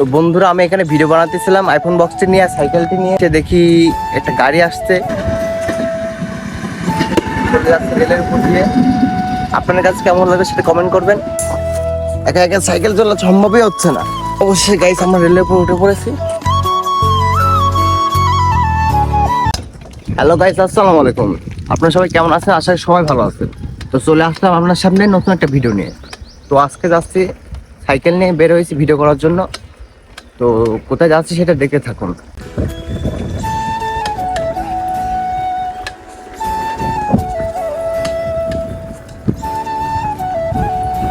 তো বন্ধুরা, আমি এখানে ভিডিও বানাতেছিলাম আইফোন বক্সটি নিয়ে সাইকেলটি নিয়ে। এসে দেখি একটা গাড়ি আসছে। রেলের উপর দিয়ে। আপনার কাছে কেমন লাগে সেটা কমেন্ট করবেন। একা একা সাইকেল চলা সম্ভবই হচ্ছে না। অবশ্যই গাইস আমরা রেলের উপর উঠে পড়েছি। হ্যালো গাইস আসসালামু আলাইকুম। আপনারা সবাই কেমন আছেন? আশা করি সবাই ভালো আছেন। তো চলে আসলাম আপনার সামনে নতুন একটা ভিডিও নিয়ে। তো আজকে যাচ্ছি সাইকেল নিয়ে, বের হয়েছি ভিডিও করার জন্য। তো কোথায় যাচ্ছি সেটা দেখে থাকুন।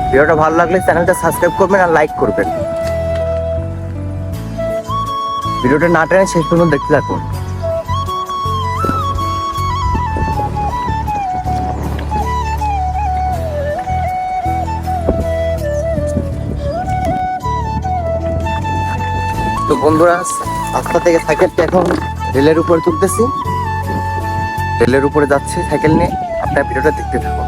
ভিডিওটা ভালো লাগলে চ্যানেলটা সাবস্ক্রাইব করবেন আর লাইক করবেন। ভিডিওটা না টেনে শেষ পর্যন্ত দেখতে থাকুন। তো বন্ধুরা, রাস্তা থেকে সাইকেলটা এখন রেলের উপরে তুলতেছি। রেলের উপরে যাচ্ছি সাইকেল নিয়ে। আপনার ভিডিওটা দেখতে থাকুন।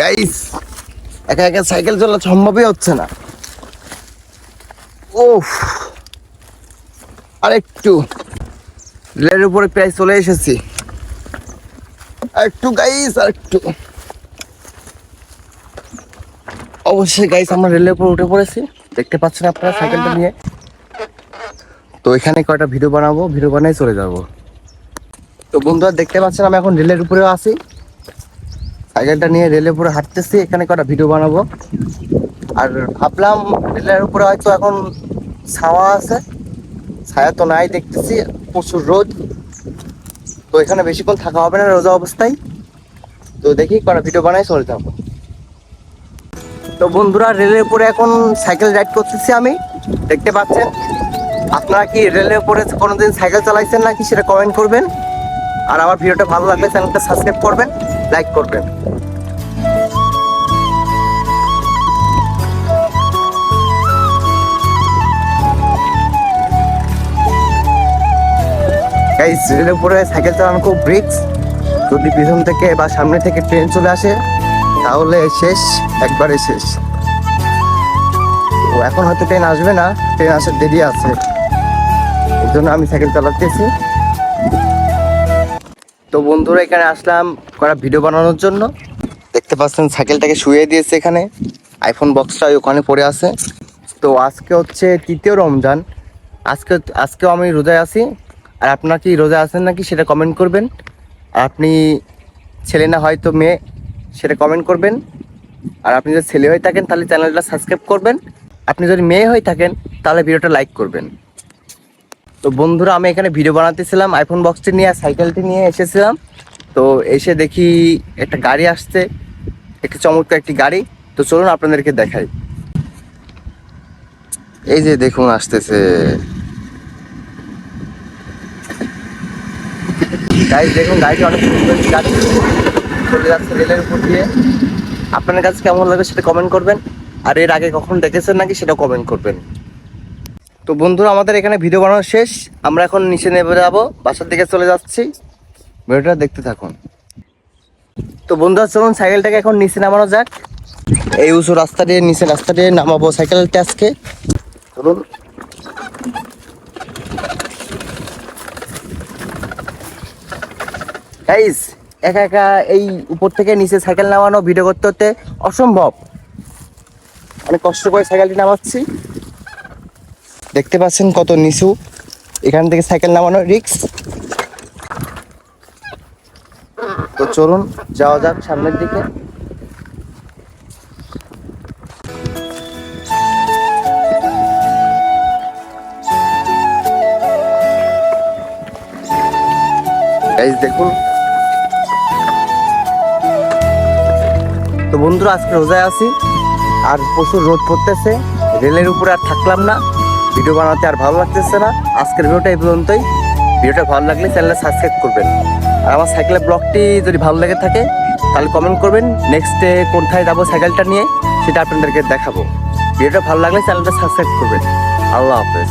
গাইস একা একা সাইকেল চলা সম্ভবই হচ্ছে না। ওফ আরেকটু রেলের উপরে প্রায় চলে এসেছি। একটু গাইস আর একটু অবশ্যই গাইস আমরা রেলের উপর উঠে পড়েছি। দেখতে পাচ্ছেন আপনারা সাইকেলটা নিয়ে। তো এখানে কয়টা ভিডিও বানাবো? ভিডিও বানাই চলে যাব। তো বন্ধুরা, দেখতে পাচ্ছেন আমি এখন রেলের উপরেও আছি। সাইকেলটা নিয়ে রেলের উপরে হাঁটতেছি, এখানে কয়টা ভিডিও বানাবো। আর ভাবলাম রেলের উপরে হয়তো এখন ছাওয়া আছে। ছায়া তো নাই, দেখতেছি, প্রচুর রোদ। তো এখানে বেশিক্ষণ থাকা হবে না, রোজা অবস্থায়। তো দেখি কটা ভিডিও বানাই, চলে যাব। তো বন্ধুরা রেলের উপরে এখন সাইকেল রাইড করতেছি আমি। দেখতে পাচ্ছেন? আপনারা কি রেলের উপরে কোনোদিন সাইকেল চালাইছেন নাকি সেটা কমেন্ট করবেন। আর আমার ভিডিওটা ভালো লাগলে চ্যানেলটা সাবস্ক্রাইব করবেন লাইক করবেন। রেলের উপরে সাইকেল চালানো খুব ব্রিক্স যদি পিছন থেকে বা সামনে থেকে ট্রেন চলে আসে তাহলে শেষ, একবারে শেষ। তো এখন হয়তো ট্রেন আসবে না ট্রেন আসার দেরি আছে। এই জন্য আমি সাইকেল চালাতেছি। তো বন্ধুরা, এখানে আসলাম করা ভিডিও বানানোর জন্য। দেখতে পাচ্ছেন সাইকেলটাকে শুয়ে দিয়েছে এখানে। আইফোন বক্সটা ওখানে পড়ে আছে। তো আজকে হচ্ছে তৃতীয় রমজান। আজকে, আজকেও আমি রোজায় আছি। আর আপনার কি রোজায় আছেন নাকি সেটা কমেন্ট করবেন। আর আপনি ছেলে না, হয়তো মেয়ে সেটা কমেন্ট করবেন। আর আপনি যদি ছেলে হয়ে থাকেন, তাহলে চ্যানেলটা সাবস্ক্রাইব করবেন। আপনি যদি মেয়ে হয়ে থাকেন, তাহলে ভিডিওটা লাইক করবেন। তো বন্ধুরা, আমি এখানে ভিডিও বানাতেছিলাম আইফোন বক্সটি নিয়ে সাইকেলটি নিয়ে এসেছিলাম। তো এসে দেখি একটা গাড়ি আসছে, একটি চমৎকার একটি গাড়ি। তো চলুন আপনাদেরকে দেখাই। এই যে দেখুন, আসতেছে। গাড়ি দেখুন, গাড়িটি অনেক সুন্দর গাড়ি। চলে যাচ্ছে রেলের উপর দিয়ে। আপনার কাছে কেমন লাগে সেটা কমেন্ট করবেন। আর এর আগে কখন দেখেছেন নাকি সেটা কমেন্ট করবেন। তো বন্ধুরা, আমাদের এখানে ভিডিও বানানো শেষ। আমরা এখন নিচে নেমে যাব। বাসার দিকে চলে যাচ্ছি। ভিডিওটা দেখতে থাকুন। তো বন্ধুরা, চলুন সাইকেলটাকে এখন নিচে নামানো যাক। এই উঁচু রাস্তা দিয়ে, নিচে রাস্তা দিয়ে নামাবো সাইকেলটা আজকে। চলুন। গাইস একা একা এই উপর থেকে নিচে সাইকেল নামানো ভিডিও করতে করতে অসম্ভব। অনেক কষ্ট করে সাইকেলটি নামাচ্ছি। দেখতে পাচ্ছেন কত নিচু। এখান থেকে সাইকেল নামানো রিক্স তো চলুন, যাওয়া যাক সামনের দিকে। দেখুন তো বন্ধুরা, আজকে রোজায় আছি। আর প্রচুর রোদ পড়তেছে। রেলের উপরে আর থাকলাম না। ভিডিও বানাতে আর ভালো লাগতেছে না। আজকের ভিডিওটা এই পর্যন্তই। ভিডিওটা ভালো লাগলে চ্যানেলটা সাবস্ক্রাইব করবেন। আর আমার সাইকেলের ব্লগটি যদি ভালো লেগে থাকে, তাহলে কমেন্ট করবেন নেক্সটে কোথায় যাব সাইকেলটা নিয়ে, সেটা আপনাদেরকে দেখাবো। ভিডিওটা ভালো লাগলে চ্যানেলটা সাবস্ক্রাইব করবেন। আল্লাহ হাফেজ।